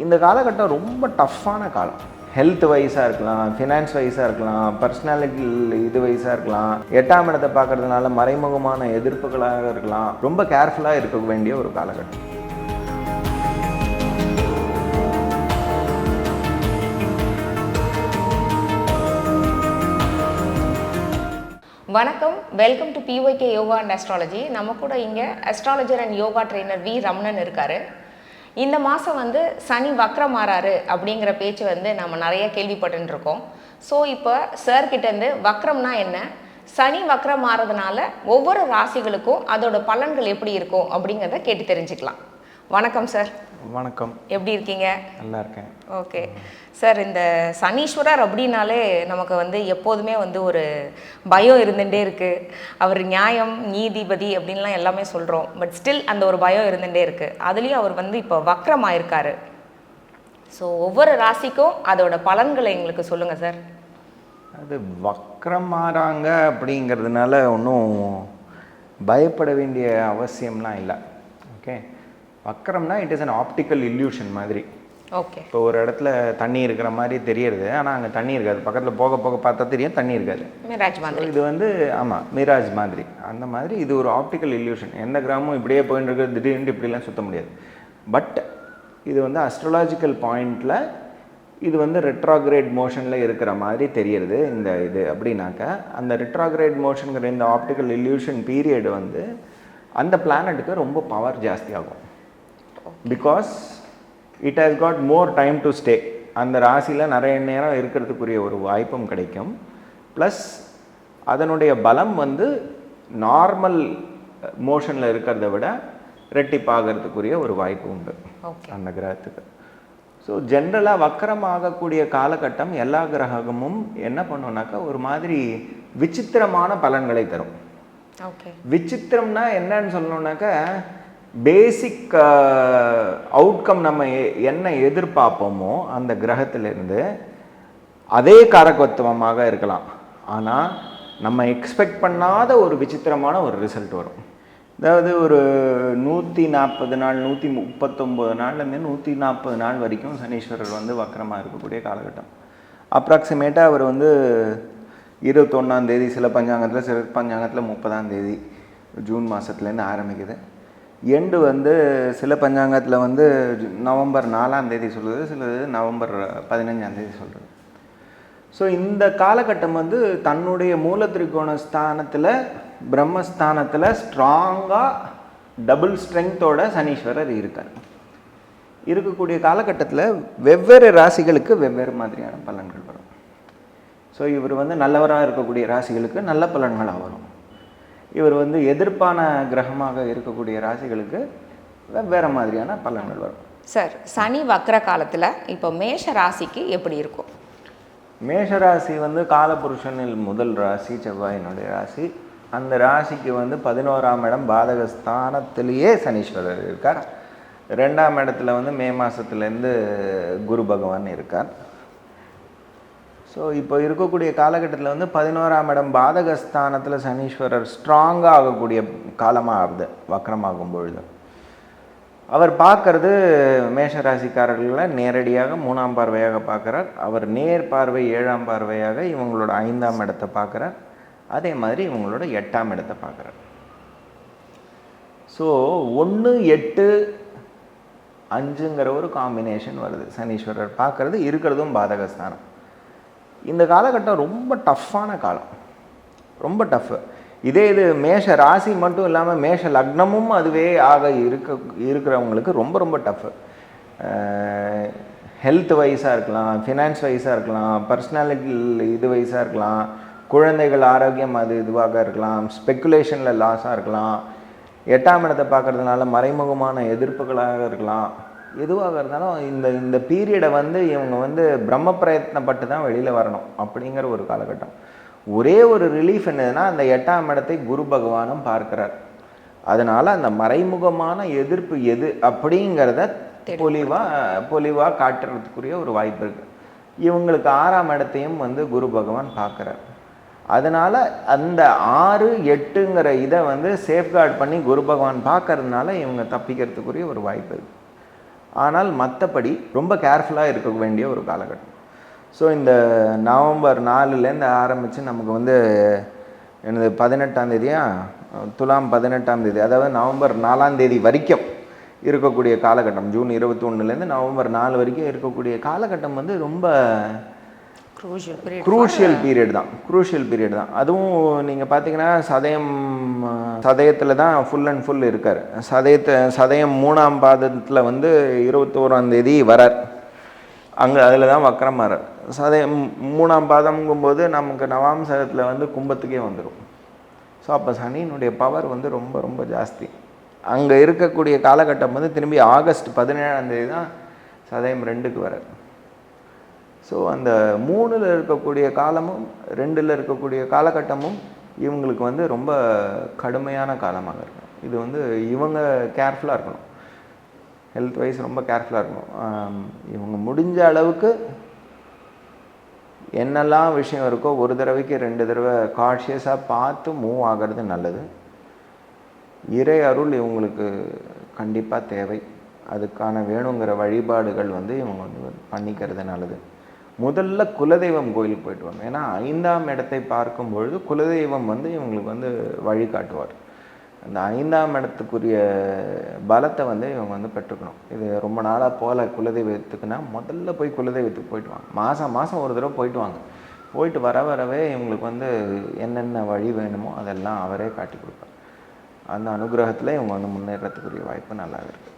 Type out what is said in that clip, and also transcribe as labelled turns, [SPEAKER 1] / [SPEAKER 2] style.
[SPEAKER 1] இந்த காலகட்டம் ரொம்ப டஃப்பான காலம். ஹெல்த் வைஸாக இருக்கலாம் ஃபினான்ஸ் வைஸாக இருக்கலாம் பர்சனாலிட்டி இது வைஸாக இருக்கலாம். எட்டாம் இடத்தை பார்க்கறதுனால மறைமுகமான எதிர்ப்புகளாக இருக்கலாம். ரொம்ப கேர்ஃபுல்லாக இருக்க வேண்டிய ஒரு காலகட்டம்.
[SPEAKER 2] வணக்கம். Welcome to BYK yoga and astrology நம்ம கூட இங்கே astrologer and yoga trainer V Ramanan இருக்காரு. இந்த மாதம் வந்து சனி வக்ரம் மாறாரு அப்படிங்கிற பேச்சு வந்து நம்ம நிறைய கேள்விப்பட்டுருக்கோம் ஸோ இப்போ சார் கிட்டேருந்து வக்ரம்னா என்ன? சனி வக்ரம் மாறதுனால ஒவ்வொரு ராசிகளுக்கும் அதோட பலன்கள் எப்படி இருக்கும் அப்படிங்கிறத கேட்டு தெரிஞ்சுக்கலாம். வணக்கம் சார்
[SPEAKER 1] வணக்கம்.
[SPEAKER 2] எப்படி இருக்கீங்க?
[SPEAKER 1] நல்லா இருக்கேன்.
[SPEAKER 2] ஓகே. சார் இந்த சனீஸ்வரர் அப்படின்னாலே நமக்கு வந்து எப்போதுமே வந்து ஒரு பயம் இருந்துகிட்டே இருக்குது அவர் நியாயம் நீதிபதி அப்படின்லாம் எல்லாமே சொல்கிறோம் பட் ஸ்டில் அந்த ஒரு பயம் இருந்துகிட்டே இருக்குது அதுலேயும் அவர் வந்து இப்போ வக்ரமாயிருக்காரு. ஸோ ஒவ்வொரு ராசிக்கும் அதோட பலன்களை எங்களுக்கு சொல்லுங்கள் சார்.
[SPEAKER 1] அது வக்ரம் மாறாங்க அப்படிங்கிறதுனால ஒன்றும் பயப்பட வேண்டிய அவசியம்லாம் இல்லை. Okay? வக்ரம்னா it is an optical illusion மாதிரி.
[SPEAKER 2] ஓகே
[SPEAKER 1] இப்போ ஒரு இடத்துல தண்ணி இருக்கிற மாதிரி தெரியறது ஆனால் அங்கே தண்ணி இருக்காது. பக்கத்தில் போக போக பார்த்தா தெரியும் தண்ணி இருக்காது.
[SPEAKER 2] மிராஜ் மாதிரி.
[SPEAKER 1] இது வந்து ஆமாம் மிராஜ் மாதிரி. அந்த மாதிரி இது ஒரு ஆப்டிக்கல் illusion. எந்த கிராமமும் இப்படியே போயின்னு இருக்கு திடீர்னு இப்படிலாம் சுத்த முடியாது. பட் இது வந்து அஸ்ட்ராலாஜிக்கல் பாயிண்டில் இது வந்து ரெட்ராகிரேட் மோஷனில் இருக்கிற மாதிரி தெரியறது இந்த இது அப்படின்னாக்கா அந்த ரெட்ராகிரேட் மோஷனுங்கிற இந்த ஆப்டிக்கல் illusion பீரியட் வந்து அந்த பிளானட்டுக்கு ரொம்ப பவர் ஜாஸ்தி ஆகும். Because it has got more time to stay அந்த ராசியில் நிறைய நேரம் இருக்கிறதுக்குரிய ஒரு வாய்ப்பும் கிடைக்கும். ப்ளஸ் அதனுடைய பலம் வந்து நார்மல் மோஷனில் இருக்கிறத விட ரெட்டிப்பாகிறதுக்குரிய ஒரு வாய்ப்பு உண்டு. அந்த கிரகத்துக்கு. ஸோ ஜென்ரலாக வக்கரம் ஆகக்கூடிய காலகட்டம் எல்லா கிரகமும் என்ன பண்ணுனாக்கா ஒரு மாதிரி விசித்திரமான பலன்களை தரும். விசித்திரம்னா என்னன்னு சொல்லணும்னாக்கா பேசிக் அவுட்கம் uh, நம்ம எ- என்ன எதிர்பார்ப்போமோ அந்த கிரகத்திலிருந்து அதே காரகத்துவமாக இருக்கலாம். ஆனால் நம்ம எக்ஸ்பெக்ட் பண்ணாத ஒரு விசித்திரமான ஒரு ரிசல்ட் வரும். அதாவது ஒரு நூற்றி நாற்பது நாள் நூற்றி முப்பத்தொம்போது நாள்லேருந்து நூற்றி நாற்பது நாள் வரைக்கும் சனீஸ்வரர் வந்து வக்கரமாக இருக்கக்கூடிய காலகட்டம். அப்ராக்சிமேட்டாக அவர் வந்து இருபத்தொன்னாம் தேதி சில பஞ்சாங்கத்தில் சில பஞ்சாங்கத்தில் முப்பதாம் தேதி ஜூன் மாதத்துலேருந்து ஆரம்பிக்குது. எண்டு வந்து சில பஞ்சாங்கத்தில் வந்து நவம்பர் நாலாம் தேதி சொல்லுது சிலது நவம்பர் பதினஞ்சாம் தேதி சொல்கிறது ஸோ இந்த காலகட்டம் வந்து தன்னுடைய மூல திரிகோண ஸ்தானத்தில் பிரம்மஸ்தானத்தில் ஸ்ட்ராங்காக டபுள் ஸ்ட்ரென்த்தோட சனீஸ்வரர் இருக்கார். இருக்கக்கூடிய காலகட்டத்தில் வெவ்வேறு ராசிகளுக்கு வெவ்வேறு மாதிரியான பலன்கள் வரும். ஸோ இவர் வந்து நல்லவராக இருக்கக்கூடிய ராசிகளுக்கு நல்ல பலன்களாக வரும். இவர் வந்து எதிர்ப்பான கிரகமாக இருக்கக்கூடிய ராசிகளுக்கு வெவ்வேறு மாதிரியான பலன்கள் வரும்.
[SPEAKER 2] சார் சனி வக்ர காலத்தில் இப்போ மேஷ ராசிக்கு எப்படி இருக்கும்?
[SPEAKER 1] மேஷராசி வந்து காலபுருஷனில் முதல் ராசி செவ்வாயினுடைய ராசி. அந்த ராசிக்கு வந்து பதினோராம் இடம் பாதக ஸ்தானத்திலேயே சனீஸ்வரர் இருக்கார். ரெண்டாம் இடத்துல வந்து மே மாதத்துலேருந்து குரு பகவான் இருக்கார். ஸோ இப்போ இருக்கக்கூடிய காலகட்டத்தில் வந்து பதினோராம் இடம் பாதகஸ்தானத்தில் சனீஸ்வரர் ஸ்ட்ராங்காக ஆகக்கூடிய காலமாக ஆகுது வக்கரமாகும் பொழுது அவர் பார்க்கறது மேஷராசிக்காரர்களை நேரடியாக மூணாம் பார்வையாக பார்க்குறார். அவர் நேர் பார்வை ஏழாம் பார்வையாக இவங்களோட ஐந்தாம் இடத்தை பார்க்குறார். அதே மாதிரி இவங்களோட எட்டாம் இடத்தை பார்க்குறார். ஸோ ஒன்று எட்டு அஞ்சுங்கிற ஒரு காம்பினேஷன் வருது. சனீஸ்வரர் பார்க்கறது இருக்கிறதும் பாதகஸ்தானம். இந்த காலகட்டம் ரொம்ப டஃப்பான காலம். ரொம்ப டஃப்பு இதே இது மேஷ ராசி மட்டும் இல்லாமல் மேஷ லக்னமும் அதுவே ஆக இருக்க இருக்கிறவங்களுக்கு ரொம்ப ரொம்ப டஃப்பு ஹெல்த் வைஸாக இருக்கலாம் ஃபினான்ஸ் வைஸாக இருக்கலாம் பர்சனாலிட்டி இது வைஸாக இருக்கலாம் குழந்தைகள் ஆரோக்கியம் அது இதுவாக இருக்கலாம் ஸ்பெக்குலேஷனில் லாஸாக இருக்கலாம். எட்டாம் இடத்தை பார்க்கறதுனால மறைமுகமான எதிர்ப்புகளாக இருக்கலாம். எதுவாக இருந்தாலும் இந்த இந்த பீரியடை வந்து இவங்க வந்து பிரம்ம பிரயத்னப்பட்டு தான் வெளியில் வரணும் அப்படிங்கிற ஒரு காலகட்டம். ஒரே ஒரு ரிலீஃப் என்னதுன்னா அந்த எட்டாம் இடத்தை குரு பகவானும் பார்க்கிறார். அதனால அந்த மறைமுகமான எதிர்ப்பு எது அப்படிங்கிறத பொலிவாக பொலிவாக காட்டுறதுக்குரிய ஒரு வாய்ப்பு இருக்கு. இவங்களுக்கு ஆறாம் இடத்தையும் வந்து குரு பகவான் பார்க்குறார். அதனால அந்த ஆறு எட்டுங்கிற இதை வந்து சேஃப்கார்ட் பண்ணி குரு பகவான் பார்க்கறதுனால இவங்க தப்பிக்கிறதுக்குரிய ஒரு வாய்ப்பு இருக்கு. ஆனால் மற்றபடி ரொம்ப கேர்ஃபுல்லாக இருக்க வேண்டிய ஒரு காலகட்டம். ஸோ இந்த நவம்பர் நாலுலேருந்து ஆரம்பித்து நமக்கு வந்து எனது பதினெட்டாம் தேதியாக துலாம் பதினெட்டாம் தேதி அதாவது நவம்பர் நாலாம் தேதி வரைக்கும் இருக்கக்கூடிய காலகட்டம். ஜூன் இருபத்தி ஒன்றுலேருந்து நவம்பர் நாலு வரைக்கும் இருக்கக்கூடிய காலகட்டம் வந்து ரொம்ப
[SPEAKER 2] க்ரூஷியல் பீரியட்
[SPEAKER 1] தான். குரூஷியல் பீரியட் தான். அதுவும் நீங்கள் பார்த்தீங்கன்னா சதயம் சதயத்தில் தான் ஃபுல் அண்ட் ஃபுல் இருக்கார். சதயத்தை சதயம் மூணாம் பாதத்தில் வந்து இருபத்தோராம் தேதி வரார். அங்கே அதில் தான் வக்கரம் வரார் சதயம் மூணாம் பாதம்ங்கும்போது நமக்கு நவாம்சகத்தில் வந்து கும்பத்துக்கே வந்துடும் ஸோ அப்போ சனியினுடைய பவர் வந்து ரொம்ப ரொம்ப ஜாஸ்தி. அங்கே இருக்கக்கூடிய காலகட்டம் வந்து திரும்பி ஆகஸ்ட் பதினேழாம் தேதி தான் சதயம் ரெண்டுக்கு வரார். ஸோ அந்த மூணில் இருக்கக்கூடிய காலமும் ரெண்டில் இருக்கக்கூடிய காலகட்டமும் இவங்களுக்கு வந்து ரொம்ப கடுமையான காலமாக இருக்கும். இது வந்து இவங்க கேர்ஃபுல்லாக இருக்கணும். ஹெல்த் வைஸ் ரொம்ப கேர்ஃபுல்லாக இருக்கணும். இவங்க முடிஞ்ச அளவுக்கு என்னெல்லாம் விஷயம் இருக்கோ ஒரு தடவைக்கு ரெண்டு தடவை காஷியஸாக பார்த்து மூவ் ஆகிறது நல்லது. இறை அருள் இவங்களுக்கு கண்டிப்பாக தேவை. அதுக்கான வேணுங்கிற வழிபாடுகள் வந்து இவங்க வந்து பண்ணிக்கிறது நல்லது. முதல்ல குலதெய்வம் கோயிலுக்கு போயிட்டு வாங்க ஏன்னா ஐந்தாம் இடத்தை பார்க்கும் பொழுது குலதெய்வம் வந்து இவங்களுக்கு வந்து வழிகாட்டுவார். அந்த ஐந்தாம் இடத்துக்குரிய பலத்தை வந்து இவங்க வந்து பெற்றுக்கணும். இது ரொம்ப நாளாக போகல குலதெய்வத்துக்குன்னா முதல்ல போய் குலதெய்வத்துக்கு போயிட்டு வாங்க. மாதம் மாதம் ஒரு தடவை போயிட்டு வாங்க. போயிட்டு வர வரவே இவங்களுக்கு வந்து என்னென்ன வழி வேணுமோ அதெல்லாம் அவரே காட்டி கொடுப்பார். அந்த அனுகிரகத்தில் இவங்க வந்து முன்னேறத்துக்குரிய வாய்ப்பு நல்லா இருக்குது